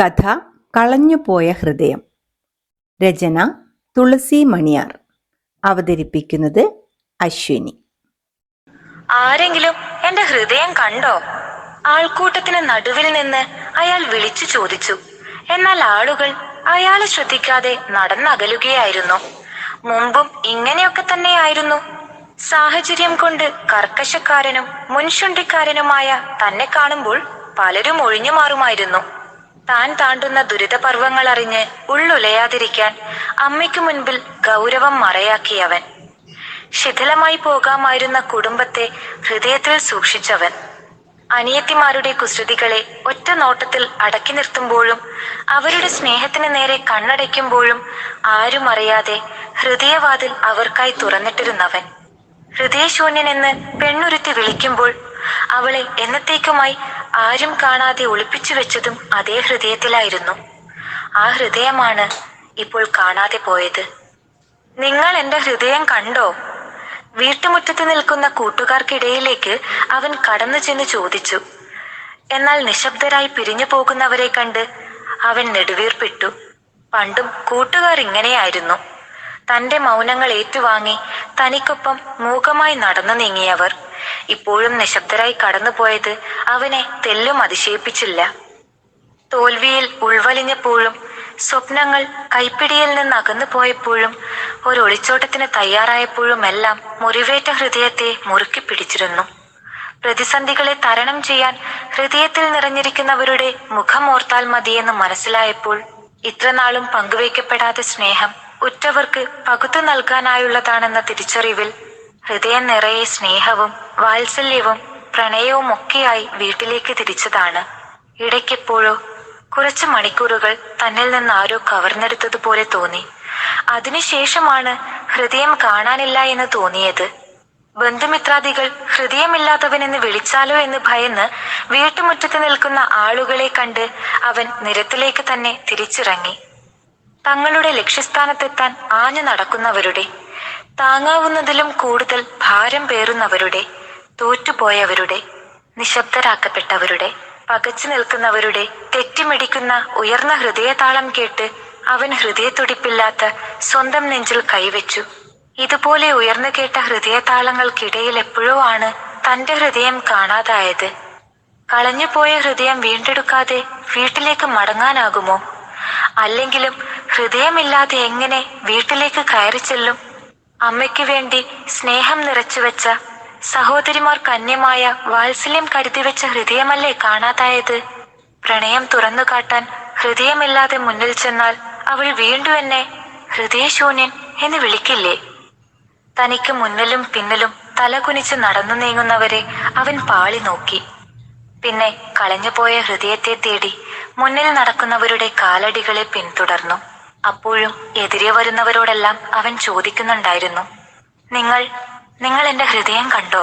കഥ കളഞ്ഞുപോയ ഹൃദയം. രചന തുളസി മണിയാർ. അവതരിപ്പിക്കുന്നത് അശ്വിനി. ആരെങ്കിലും എന്റെ ഹൃദയം കണ്ടോ? ആൾക്കൂട്ടത്തിന് നടുവിൽ നിന്ന് അയാൾ വിളിച്ചു ചോദിച്ചു. എന്നാൽ ആളുകൾ അയാളെ ശ്രദ്ധിക്കാതെ നടന്നകലുകയായിരുന്നു. മുമ്പും ഇങ്ങനെയൊക്കെ തന്നെയായിരുന്നു. സാഹചര്യം കൊണ്ട് കർക്കശക്കാരനും മുൻശുണ്ടിക്കാരനുമായ തന്നെ കാണുമ്പോൾ പലരും ഒഴിഞ്ഞു മാറുമായിരുന്നു താൻ താണ്ടുന്ന ദുരിതപർവങ്ങൾ അറിഞ്ഞ് ഉള്ളുലയാതിരിക്കാൻ അമ്മയ്ക്കു മുൻപിൽ ഗൗരവം മറയാക്കിയവൻ. ശിഥിലമായി പോകാമായിരുന്ന കുടുംബത്തെ ഹൃദയത്തിൽ സൂക്ഷിച്ചവൻ. അനിയത്തിമാരുടെ കുസൃതികളെ ഒറ്റ നോട്ടത്തിൽ അടക്കി നിർത്തുമ്പോഴും അവരുടെ സ്നേഹത്തിന് നേരെ കണ്ണടയ്ക്കുമ്പോഴും ആരും അറിയാതെ ഹൃദയവാതിൽ അവർക്കായി തുറന്നിട്ടിരുന്നവൻ. ഹൃദയശൂന്യനെന്ന് പെണ്ണുരുത്തി വിളിക്കുമ്പോൾ അവളെ എന്നത്തേക്കുമായി ആരും കാണാതെ ഒളിപ്പിച്ചു വെച്ചതും അതേ ഹൃദയത്തിലായിരുന്നു. ആ ഹൃദയമാണ് ഇപ്പോൾ കാണാതെ പോയത്. നിങ്ങൾ എന്റെ ഹൃദയം കണ്ടോ? വീട്ടുമുറ്റത്ത് നിൽക്കുന്ന കൂട്ടുകാർക്കിടയിലേക്ക് അവൻ കടന്നു ചെന്ന് ചോദിച്ചു. എന്നാൽ നിശബ്ദരായി പിരിഞ്ഞു പോകുന്നവരെ കണ്ട് അവൻ നെടുവീർപ്പിട്ടു. പണ്ടും കൂട്ടുകാർ ഇങ്ങനെയായിരുന്നു. തന്റെ മൗനങ്ങൾ ഏറ്റുവാങ്ങി തനിക്കൊപ്പം മൂകമായി നടന്നു നീങ്ങിയവർ. ഇപ്പോഴും നിശബ്ദരായി കടന്നുപോയത് അവനെ തെല്ലും അതിശയിപ്പിച്ചില്ല. തോൽവിയിൽ ഉൾവലിഞ്ഞപ്പോഴും സ്വപ്നങ്ങൾ കൈപ്പിടിയിൽ നിന്ന് അകന്നു പോയപ്പോഴും ഒരു ഒളിച്ചോട്ടത്തിന് തയ്യാറായപ്പോഴുമെല്ലാം മുറിവേറ്റ ഹൃദയത്തെ മുറുക്കി പിടിച്ചിരുന്നു. പ്രതിസന്ധികളെ തരണം ചെയ്യാൻ ഹൃദയത്തിൽ നിറഞ്ഞിരിക്കുന്നവരുടെ മുഖം ഓർത്താൽ മതിയെന്ന് മനസ്സിലായപ്പോൾ ഇത്രനാളും പങ്കുവയ്ക്കപ്പെടാത്ത സ്നേഹം ഉറ്റവർക്ക് പകുത്തു നൽകാനായുള്ളതാണെന്ന തിരിച്ചറിവിൽ ഹൃദയം നിറയെ സ്നേഹവും വാത്സല്യവും പ്രണയവും ഒക്കെയായി വീട്ടിലേക്ക് തിരിച്ചതാണ്. ഇടയ്ക്കെപ്പോഴോ കുറച്ച് മണിക്കൂറുകൾ തന്നിൽ നിന്ന് ആരോ കവർന്നെടുത്തതുപോലെ തോന്നി. അതിനുശേഷമാണ് ഹൃദയം കാണാനില്ല എന്ന് തോന്നിയത്. ബന്ധുമിത്രാദികൾ ഹൃദയമില്ലാത്തവനെന്ന് വിളിച്ചാലോ എന്ന് ഭയന്ന് വീട്ടുമുറ്റത്ത് നിൽക്കുന്ന ആളുകളെ കണ്ട് അവൻ നിരത്തിലേക്ക് തന്നെ തിരിച്ചിറങ്ങി. തങ്ങളുടെ ലക്ഷ്യസ്ഥാനത്തെത്താൻ ആഞ്ഞു നടക്കുന്നവരുടെ താങ്ങാവുന്നതിലും കൂടുതൽ ഭാരം പേറുന്നവരുടെ തോറ്റുപോയവരുടെ നിശബ്ദരാക്കപ്പെട്ടവരുടെ പകച്ചു നിൽക്കുന്നവരുടെ തെറ്റിമിടിക്കുന്ന ഉയർന്ന ഹൃദയതാളം കേട്ട് അവൻ ഹൃദയത്തുടിപ്പില്ലാത്ത സ്വന്തം നെഞ്ചിൽ കൈവച്ചു. ഇതുപോലെ ഉയർന്നു കേട്ട ഹൃദയതാളങ്ങൾക്കിടയിൽ എപ്പോഴോ ആണ് തന്റെ ഹൃദയം കാണാതായത്. കളഞ്ഞുപോയ ഹൃദയം വീണ്ടെടുക്കാതെ വീട്ടിലേക്ക് മടങ്ങാനാകുമോ? അല്ലെങ്കിലും ഹൃദയമില്ലാതെ എങ്ങനെ വീട്ടിലേക്ക് കയറി ചെല്ലും അമ്മയ്ക്ക് വേണ്ടി സ്നേഹം നിറച്ചു വെച്ച കന്യമായ വാത്സല്യം കരുതി വെച്ച ഹൃദയമല്ലേ കാണാതായത്? പ്രണയം തുറന്നു കാട്ടാൻ ഹൃദയമില്ലാതെ മുന്നിൽ ചെന്നാൽ അവൾ വീണ്ടും എന്നെ ഹൃദയശൂന്യൻ എന്ന് വിളിക്കില്ലേ? തനിക്ക് മുന്നിലും പിന്നിലും തലകുനിച്ച് നടന്നു നീങ്ങുന്നവരെ അവൻ പാളി നോക്കി. പിന്നെ കളഞ്ഞുപോയ ഹൃദയത്തെ തേടി മുന്നിൽ നടക്കുന്നവരുടെ കാലടികളെ പിന്തുടർന്നു. അപ്പോഴും എതിരെ വരുന്നവരോടെല്ലാം അവൻ ചോദിക്കുന്നുണ്ടായിരുന്നു. നിങ്ങൾ നിങ്ങൾ എന്റെ ഹൃദയം കണ്ടോ?